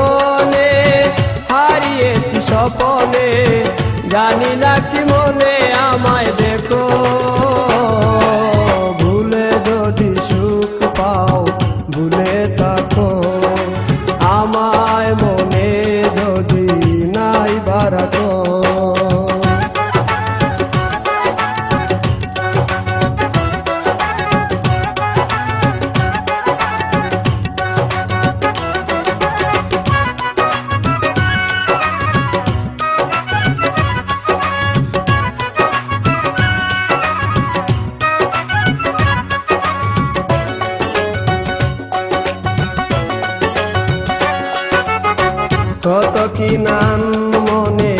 জীবনে হারিয়েছি স্বপনে জানি না কি মনে আমায় দেখো। কি নাম মনে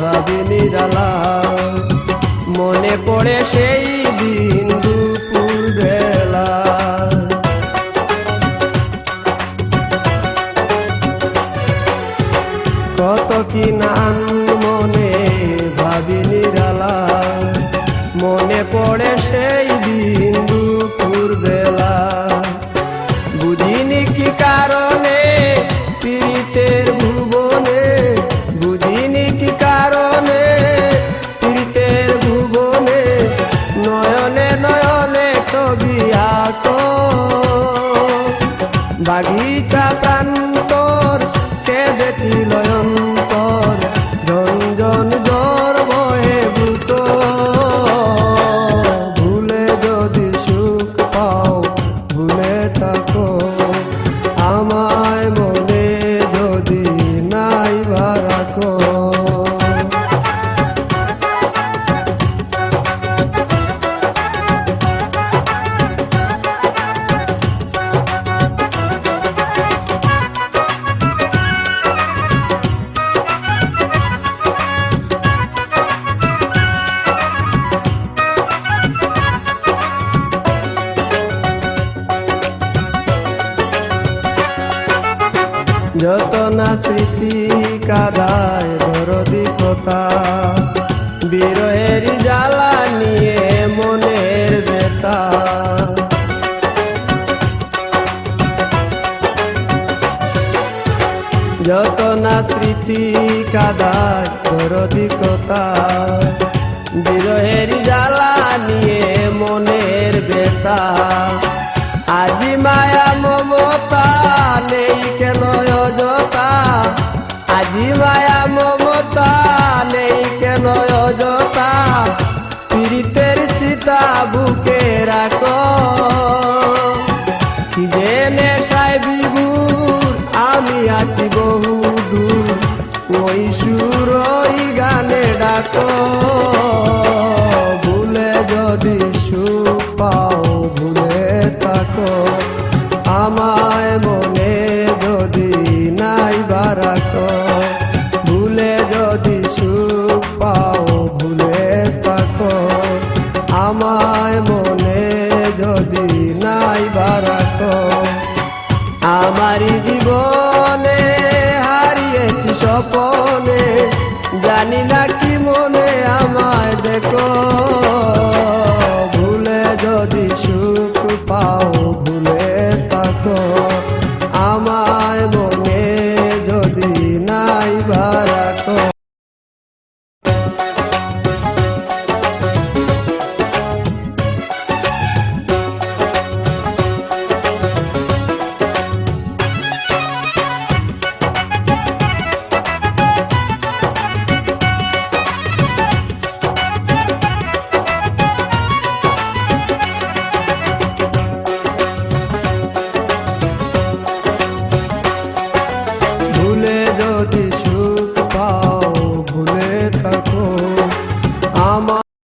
ভাবি নিরালা? মনে পড়ে সেই দিন দুপুর বেলা। কত কি নাম মনে ভাবি নিরালা? মনে পড়ে সেই দিন বাগিচা প্রান্তর কেঁদেছিল অন্তর জন জ্বর বহে ভূত। ভুলে যদি সুখ পাও, ভুলে থাকো। আমায় মনে যদি নাই বারাকো যত না স্মৃতি কাদায় দরদি কথা বিরহের জ্বালা নিয়ে মনের বেতা যত না স্মৃতি কাদায় দরদি কথা বিরহের বুকে রাখো। কি জেনে সাই বিভুর, আমি আছি বহু দূর ওই সুর ওই গানে ডাকো। জানি না কি মনে আমায় দেখো।